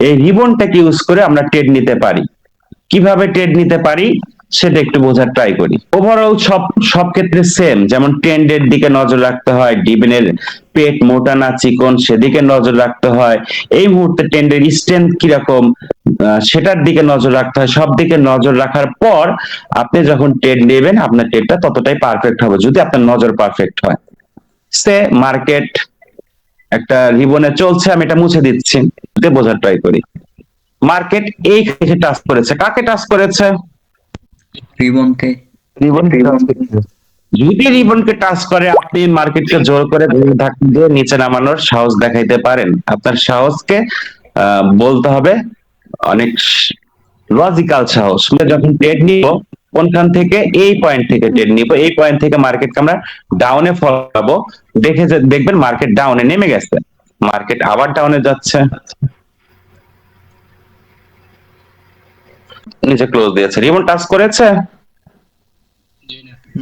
এই রিবনটাকে ইউজ করে আমরা ট্রেড নিতে পারি? কীভাবে ট্রেড নিতে পারি? সেটা একটু বোঝার ট্রাই করি। ওভারঅল সব সব ক্ষেত্রে সেম যেমন ট্রেন্ডের দিকে নজর রাখতে হয় ডিবেনের পেট মোটা না চিকন, সেদিকে নজর রাখতে হয়। এই মুহূর্তে ট্রেন্ডের স্ট্রেংথ কীরকম সেটার দিকে নজর রাখতে হয়। সব দিকে নজর রাখার পর আপনি যখন ট্রেড নেবেন, আপনার ট্রেডটা ততটাই পারফেক্ট হবে, যদি আপনার নজর পারফেক্ট হয়। সে মার্কেট একটা রিবনে চলছে, আমি এটা মুছে দিচ্ছি। এতে বোঝার ট্রাই করি। মার্কেট এই ক্ষেত্রে টাচ করেছে। কাকে টাচ করেছে? রিবনকে। রিবন। যদি রিবনকে টাচ করে আপনি মার্কেটকে জোর করে ধরে ধাক্কা দিয়ে নিচে নামানোর সাহস দেখাইতে পারেন। আপনার সাহসকে বলতে হবে অনেক লজিক্যাল সাহস। যখন ট্রেড নিব কোনখান থেকে? এই পয়েন্ট থেকে ট্রেড নিব। এই পয়েন্ট থেকে মার্কেটকে আমরা ডাউনে ফলাবো। দেখে যে দেখবেন মার্কেট ডাউনে নেমে গেছে। মার্কেট আবার ডাউনে যাচ্ছে। নিচে ক্লোজ দিয়েছে। রিবন টাচ করেছে?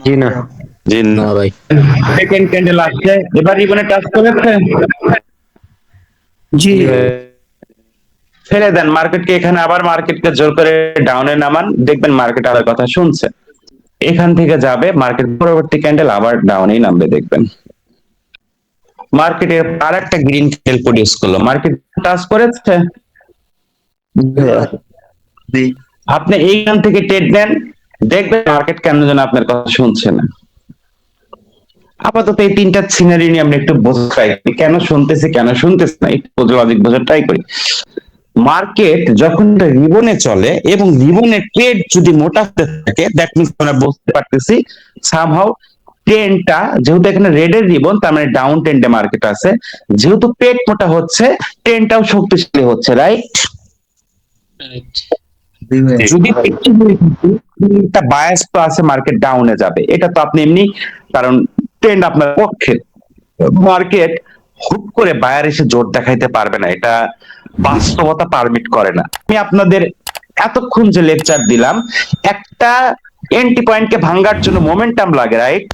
জি না। জি না। ভাই। সেকেন্ড ক্যান্ডেল আসছে। এবার রিবনে টাচ করেছে? জি। ফেলে দেন। মার্কেটকে এখানে আবার মার্কেটকে জোর করে ডাউনে নামান। দেখবেন মার্কেট আবার কথা শুনছে। এখান থেকে যাবে। মার্কেট পরবর্তী ক্যান্ডেল আবার ডাউনেই নামবে দেখবেন। মার্কেটে আর একটা গ্রিন ক্যান্ডেল প্রডিউস করল। মার্কেট টাচ করেছে? জি। আপনি এইখান থেকে ট্রেড নেন, দেখবেন মার্কেট কেন যেন আপনার কথা শুনছে না আপাতত এই তিনটা সিনারি নিয়ে আমরা একটু বোঝার ট্রাই করি। কেন শুনতেছি কেন শুনতেছি না, একটু লজিক বোঝার ট্রাই করি। মার্কেট যখন রিবনে চলে এবং রিবনের ট্রেড যদি মোটা হতে থাকে দ্যাট মিনস আমরা বুঝতে পারতেছি সামহাউ ট্রেনটা যেহেতু এখানে রেডের রিবন, তার মানে ডাউন ট্রেন্ডে মার্কেট আছে। যেহেতু পেট মোটা হচ্ছে ট্রেনটাও শক্তিশালী হচ্ছে রাইট যদি একটা বায়াস তো আছে মার্কেট ডাউনে যাবে। এটা তো আপনি এমনি কারণ ট্রেন্ড আপনার পক্ষে। মার্কেট হুট করে বায়ার এসে জোর দেখাইতে পারবে না। এটা বাস্তবতা পারমিট করে না। আমি আপনাদের এতক্ষণ যে লেকচার দিলাম একটা এন্টি পয়েন্টকে ভাঙ্গার জন্য মোমেন্টাম লাগে রাইট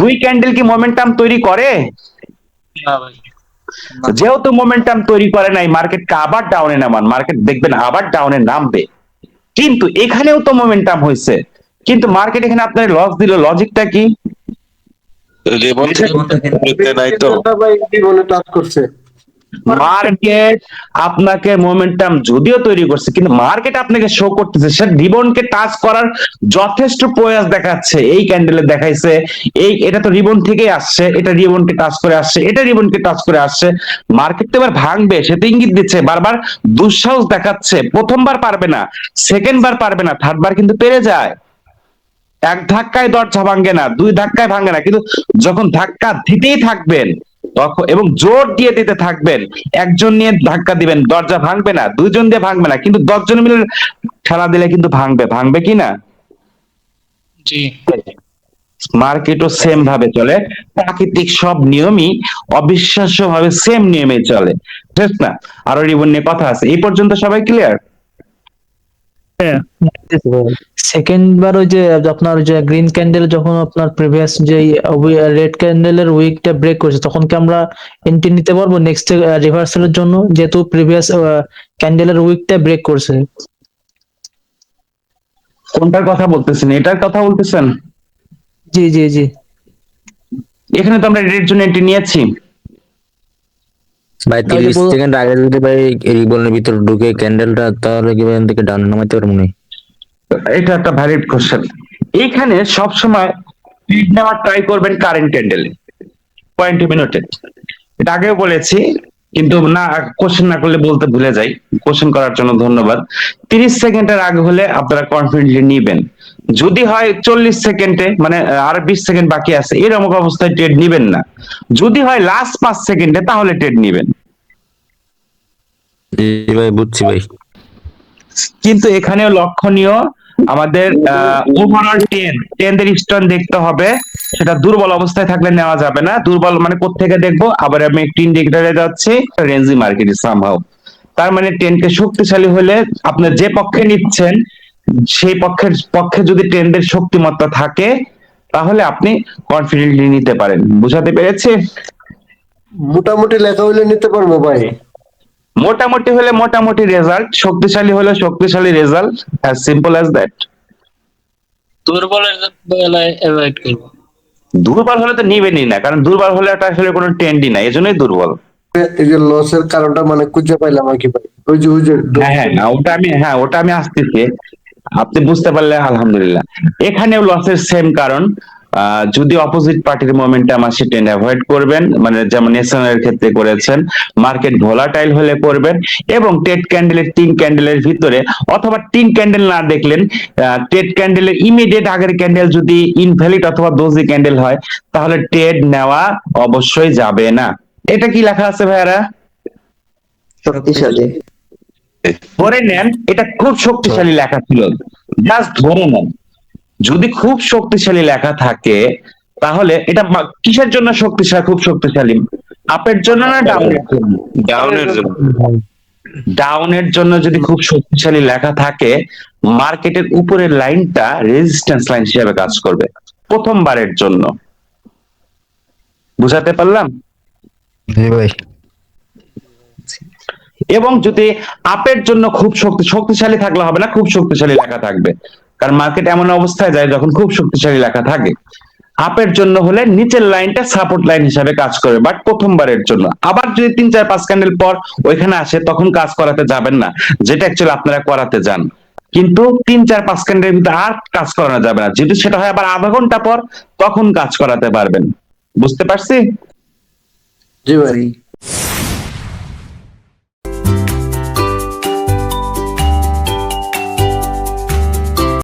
দুই ক্যান্ডেল কি মোমেন্টাম তৈরি করে? যেহেতু মোমেন্টাম তৈরি করে নাই মার্কেটকে আবার ডাউনে নামান মার্কেট দেখবেন আবার ডাউনে নামবে। কিন্তু এখানেও তো মোমেন্টাম হয়েছে কিন্তু মার্কেট এখানে আপনার লস দিল লজিকটা কি? রেবন থেকে নাই তো। জীবনে টাচ করছে। মার্কেট আপনাকে মোমেন্টাম যদিও তৈরি করছে, কিন্তু মার্কেট আপনাকে শো করতেছে। সে রিবনকে টাচ করার যথেষ্ট প্রয়াস দেখাচ্ছে। এই ক্যান্ডেলে দেখাইছে, এই, এটা তো রিবন থেকেই আসছে, এটা রিবনকে টাচ করে আসছে, এটা রিবনকে টাচ করে আসছে। মার্কেট তো এবার ভাঙবে, সে তো ইঙ্গিত দিচ্ছে, বারবার দুঃসাহস দেখাচ্ছে। প্রথমবার পারবে না সেকেন্ড বার পারবে না থার্ড বার কিন্তু পেরে যায়। এক ধাক্কায় দরজা ভাঙে না, দুই ধাক্কায় ভাঙে না, কিন্তু যখন ধাক্কা দিতেই থাকবেন তখন এবং জোর দিয়ে দিতে থাকবেন। একজন নিয়ে ধাক্কা দিবেন দরজা ভাঙবে না দুজন দিয়ে ভাঙবে না কিন্তু দশজন মিলে ঠেলা দিলে কিন্তু ভাঙবে। ভাঙবে কি না? জি। মার্কেটও সেম ভাবে চলে। প্রাকৃতিক সব নিয়মই অবিশ্বাস্য ভাবে সেম নিয়মে চলে। ঠিক না? আরও রিবন নিয়ে কথা আছে। এই পর্যন্ত সবাই ক্লিয়ার সেকেন্ড বার ওই যে আপনার ওই যে গ্রিন ক্যান্ডেল যখন আপনার প্রিভিয়াস যে রেড ক্যান্ডেলের উইকটা ব্রেক করেছে তখন কি আমরা এন্ট্রি নিতে পারব নেক্সট রিভার্সালের জন্য? যেহেতু প্রিভিয়াস ক্যান্ডেলের উইকটা ব্রেক করছে। কোনটার কথা বলতেছেন? এটার কথা বলতেছেন? জি জি জি। এখানে তো আমরা রেডের জন্য এন্ট্রি নিয়েছি। ভাই তিরিশ সেকেন্ড আগে যদি ভাই রিবনের ভিতর ঢুকে ক্যান্ডেলটা তাহলে কি ভাই এখান থেকে ডাউন নামাইতে পারব না এটা একটা ভ্যালিড কোশ্চেন এইখানে সব সময় লিড নেওয়ার ট্রাই করবেন কারেন্ট ক্যান্ডেলে পয়েন্ট মিনিটে এটা আগেও বলেছি, কিন্তু না কোশ্চেন না করলে বলতে ভুলে যাই। কোশ্চেন করার জন্য ধন্যবাদ। তিরিশ সেকেন্ডের আগে হলে আপনারা কনফিডেন্টলি নিবেন। যদি হয় চল্লিশ সেকেন্ডে মানে আর বিশ সেকেন্ড বাকি আছে, এরকম অবস্থায় ট্রেড নিবেন না। যদি হয় লাস্ট পাঁচ সেকেন্ডে, তাহলে ট্রেড নিবেন। জি ভাই, বুঝছি ভাই। কিন্তু এখানেও লক্ষণীয় আমাদের ওভারঅল টেন, টেনদের স্টোন দেখতে হবে। সেটা দুর্বল অবস্থায় থাকলে নেওয়া যাবে না। দুর্বল মানে কোথেকে দেখব? আবার আমি একটি ইন্ডিকেটরে যাচ্ছি রেঞ্জি মার্কেট সামহাও তার মানে টেনকে শক্তিশালী হলে আপনি যে পক্ষে নিচ্ছেন, সেই পক্ষের, পক্ষে যদি টেনদের শক্তিমত্তা থাকে, তাহলে আপনি কনফিডেন্টলি নিতে পারেন। বুঝাতে পেরেছি? মোটামুটি লেখা হইলে নিতে পারব ভাই। মোটামুটি হলে মোটামুটি রেজাল্ট শক্তিশালী হলে শক্তিশালী result as simple as that দুর্বলের avoid করব। দুর্বল হলে তো নিবেনই না কারণ দুর্বল হলে ওটা আসলে কোনো ট্রেন্ডই না এজন্যই দুর্বল। এই যে লসের কারণটা মানে খুঁজে পাইলাম আর কি ভাই। ওই যে ওই যে হ্যাঁ হ্যাঁ না, ওটা আমি হ্যাঁ ওটা আমি আসতেছি। আপনি বুঝতে পারলে আলহামদুলিল্লাহ। এখানেও লসের সেম কারণ। যদি অপোজিট পার্টির মোমেন্টাম আসে টেন অ্যাভয়েড করবেন মানে যেমন এর ক্ষেত্রে করেছেন মার্কেট ভোলাটাইল হলে করবেন এবং টেট ক্যান্ডেলের তিন ক্যান্ডেলের ভিতরে অথবা তিন ক্যান্ডেল না দেখলেন টেট ক্যান্ডেলের ইমিডিয়েট আগের ক্যান্ডেল যদি ইনভ্যালিড অথবা দোজি ক্যান্ডেল হয় তাহলে ট্রেড নেওয়া অবশ্যই যাবে না। এটা কি লেখা আছে ভাইয়ারা? শক্তিশালী। ধরে নেন এটা খুব শক্তিশালী লেখা ছিল। জাস্ট ধরে নেন। যদি খুব শক্তিশালী লেখা থাকে তাহলে এটা কিসের জন্য শক্তিশালী? খুব শক্তিশালী। আপের জন্য না ডাউনের জন্য। ডাউনের জন্য। ডাউনের জন্য যদি খুব শক্তিশালী লেখা থাকে মার্কেটের উপরের লাইনটা রেজিস্ট্যান্স লাইন হিসেবে কাজ করবে প্রথমবারের জন্য। বুঝাতে পারলাম? ভাই। এবং যদি আপের জন্য খুব শক্তি শক্তিশালী থাকলে হবে না খুব শক্তিশালী লেখা থাকবে। কারণ মার্কেট এমন অবস্থায় যায় যখন খুব শক্তিশালী লেখা থাকে। আপের জন্য হলে নিচের লাইনটা সাপোর্ট লাইন হিসাবে কাজ করবে বাট প্রথমবারের জন্য। আবার যদি তিন, চার, পাঁচ ক্যান্ডেল পর ওইখানে আসে, তখন কাজ করাতে যাবেন না, যেটা অ্যাকচুয়ালি আপনারা করাতে যান। কিন্তু তিন, চার, পাঁচ ক্যান্ডেলের ভিতরে আর কাজ করানো যাবে না। যেহেতু সেটা হয় আবার আধা ঘণ্টা পর, তখন কাজ করাতে পারবেন। বুঝতে পারছি? জি ভাই।